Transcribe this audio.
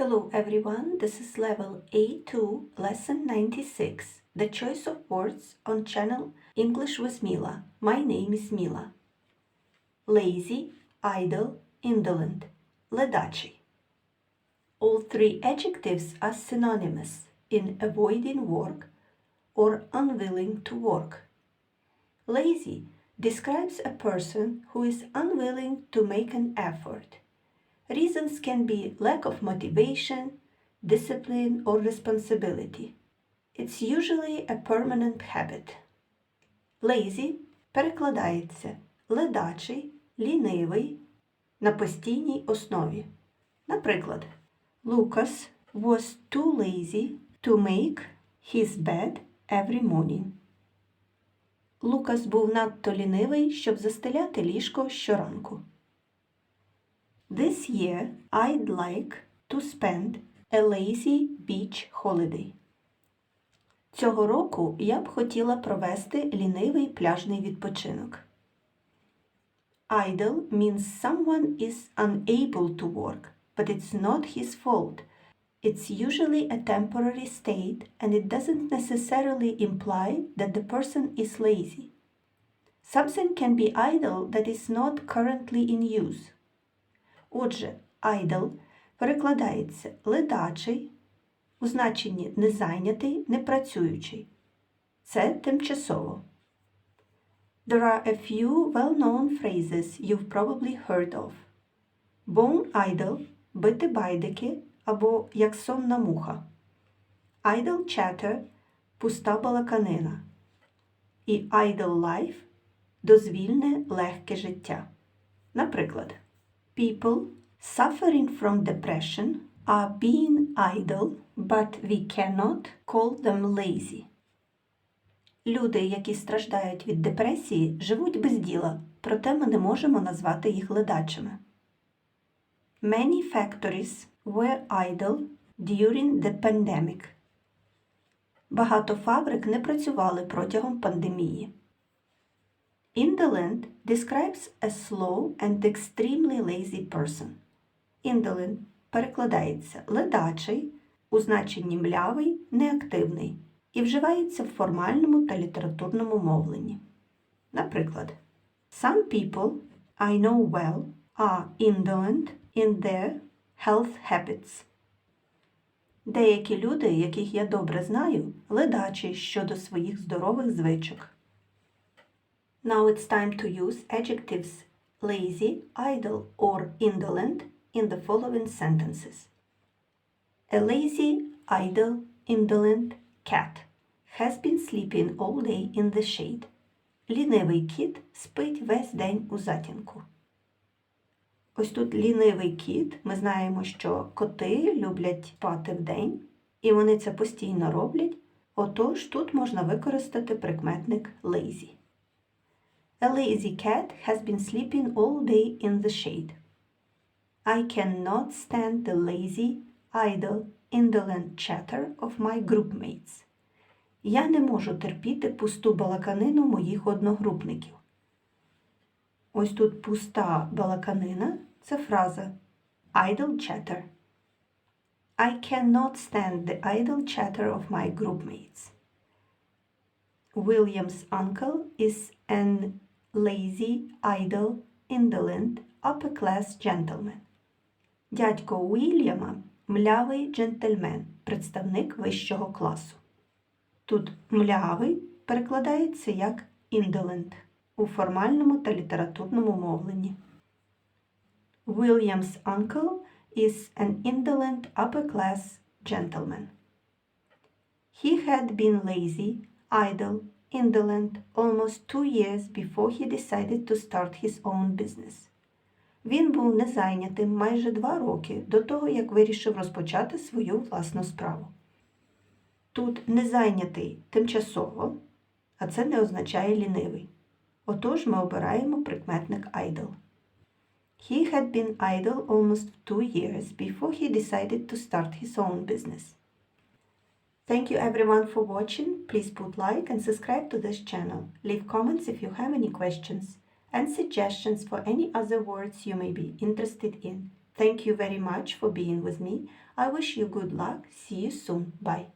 Hello everyone, this is level A2, lesson 96, the choice of words on channel English with Mila. My name is Mila. Lazy, idle, indolent, ледачий. All three adjectives are synonymous in avoiding work or unwilling to work. Lazy describes a person who is unwilling to make an effort. Reasons can be lack of motivation, discipline, or responsibility. It's usually a permanent habit. Lazy перекладається ледачий, лінивий на постійній основі. Наприклад, Lucas was too lazy to make his bed every morning. Лукас був надто лінивий, щоб застеляти ліжко щоранку. This year I'd like to spend a lazy beach holiday. Цього року я б хотіла провести лінивий пляжний відпочинок. Idle means someone is unable to work, but it's not his fault. It's usually a temporary state and it doesn't necessarily imply that the person is lazy. Something can be idle that is not currently in use. Отже, idle перекладається ледачий у значенні незайнятий, непрацюючий. Це тимчасово. There are a few well-known phrases you've probably heard of. Bone idle – бити байдики або як сонна муха. Idle chatter – пуста балаканина. І idle life – дозвільне легке життя. Наприклад, People suffering from depression are being idle, but we cannot call them lazy. Люди, які страждають від депресії, живуть без діла, проте ми не можемо назвати їх ледачими. Many factories were idle during the pandemic. Багато фабрик не працювали протягом пандемії. Indolent describes a slow and extremely lazy person. Indolent перекладається ледачий, у значенні млявий, неактивний і вживається в формальному та літературному мовленні. Наприклад, Some people I know well are indolent in their health habits. Деякі люди, яких я добре знаю, ледачі щодо своїх здорових звичок. Now it's time to use adjectives lazy, idle, or indolent in the following sentences. A lazy, idle, indolent cat has been sleeping all day in the shade. Лінивий кіт спить весь день у затінку. Ось тут лінивий кіт. Ми знаємо, що коти люблять спати вдень, і вони це постійно роблять. Отож тут можна використати прикметник lazy. A lazy cat has been sleeping all day in the shade. I cannot stand the lazy, idle, indolent chatter of my groupmates. Я не можу терпіти пусту балаканину моїх одногрупників. Ось тут пуста балаканина це фраза idle chatter. I cannot stand the idle chatter of my groupmates. William's uncle is an lazy, idle, indolent, upper-class gentleman. Дядько Уільяма млявий джентльмен, представник вищого класу. Тут млявий перекладається як indolent у формальному та літературному мовленні. William's uncle is an indolent upper-class gentleman. He had been lazy, idle, indolent almost two years before he decided to start his own business. Він був незайнятим майже два роки до того, як вирішив розпочати свою власну справу. Тут незайнятий тимчасово, а це не означає лінивий. Отож ми обираємо прикметник idle. He had been idle almost two years before he decided to start his own business. Thank you everyone for watching. Please put like and subscribe to this channel. Leave comments if you have any questions and suggestions for any other words you may be interested in. Thank you very much for being with me. I wish you good luck. See you soon. Bye.